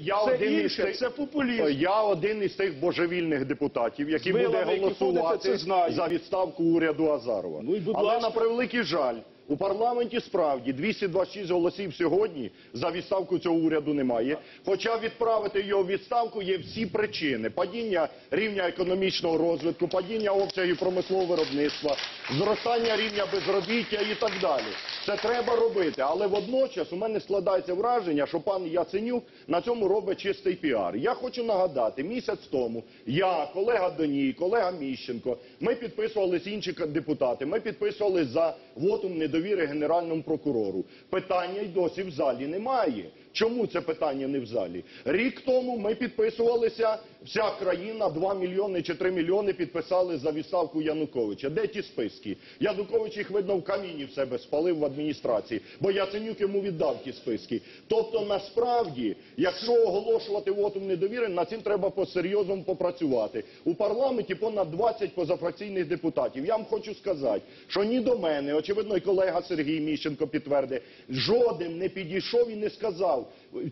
Я Це один інше, це популізм. Я один із тих божевільних депутатів, який З вилами, буде які ходите, голосувати це знаю. за відставку уряду Азарова. Ну і будь Але ласка. на превеликий жаль, у парламенті справді 226 голосів сьогодні за відставку цього уряду немає. Хоча відправити його у відставку є всі причини: падіння рівня економічного розвитку, падіння обсягів промислового виробництва, зростання рівня безробіття і так далі. Це треба робити, але водночас у мене складається враження, що пан Яценюк на цьому робить чистий піар. Я хочу нагадати, місяць тому я, колега Доній, колега Міщенко, ми підписувалися інші депутати. Ми підписували за вотум недовіри генеральному прокурору. Питання й досі в залі немає. Чому це питання не в залі? Рік тому ми підписувалися, вся країна, 2 мільйони чи 3 мільйони підписали за відставку Януковича. Де ті списки? Янукович їх, видно, в каміні в себе спалив в адміністрації, бо Яценюк йому віддав ті списки. Тобто, насправді, якщо оголошувати вотум недовіри, над цим треба по-серйозному попрацювати. У парламенті понад 20 позафракційних депутатів. Я вам хочу сказати, що ні до мене, очевидно, і колега Сергій Міщенко підтвердить, жоден не підійшов і не сказав,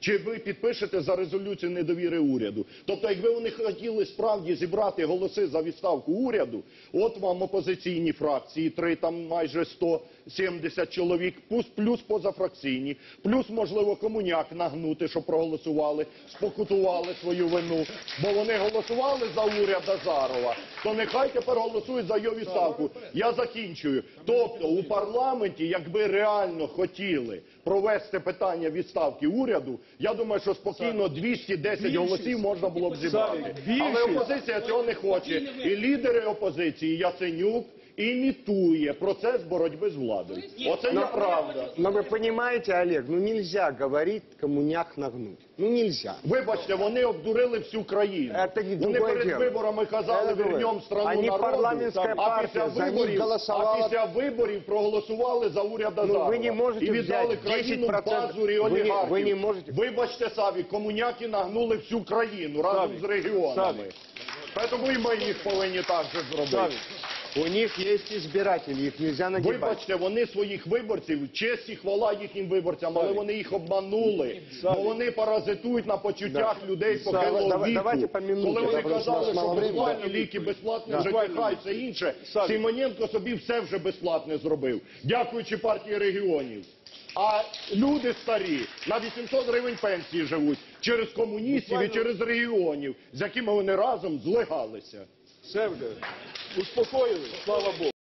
чи ви підпишете за резолюцію недовіри уряду. Тобто, якби вони хотіли справді зібрати голоси за відставку уряду, от вам опозиційні фракції, три там майже 170 чоловік, плюс, плюс позафракційні, плюс, можливо, комуняк нагнути, що проголосували, спокутували свою вину, бо вони голосували за уряд Азарова, то нехай тепер голосують за його відставку. Я закінчую. Тобто у парламенті, якби реально хотіли провести питання відставки уряду, я думаю, що спокійно 210 Більшість. голосів можна було б зібрати. Але опозиція цього не хоче. І лідери опозиції Яценюк імітує процес боротьби з владою. Оце неправда. Но вы понимаете, Олег, ну нельзя говорить коммуняк нагнуть. Ну нельзя. Вибачте, вони обдурили всю країну. Це не Вони перед дело. виборами казали, Це вернем страну Они народу, парламентська а після партія, за них виборів, а після виборів проголосували за уряд Азарова. ви не можете і віддали взяти країну в 10%. пазурі Ви не- олігархів. ви не можете- Вибачте, Саві, комуняки нагнули всю країну разом з регіонами. Тому і ми їх повинні так же зробити. Савік. У них есть избиратели, их нельзя нагибать. Вибачте, вони своїх виборців, честь і хвала їхнім виборцям, але вони їх обманули, бо вони паразитують на почуттях людей похилого віку. давайте по Коли вони казали, що безплатні ліки, безплатне Давай і все інше. Симоненко собі все вже безплатне зробив, дякуючи партії регіонів. А люди старі на 800 гривень пенсії живуть через комуністів і через регіонів, з якими вони разом злигалися. Все вже. Успокоїли, слава Богу.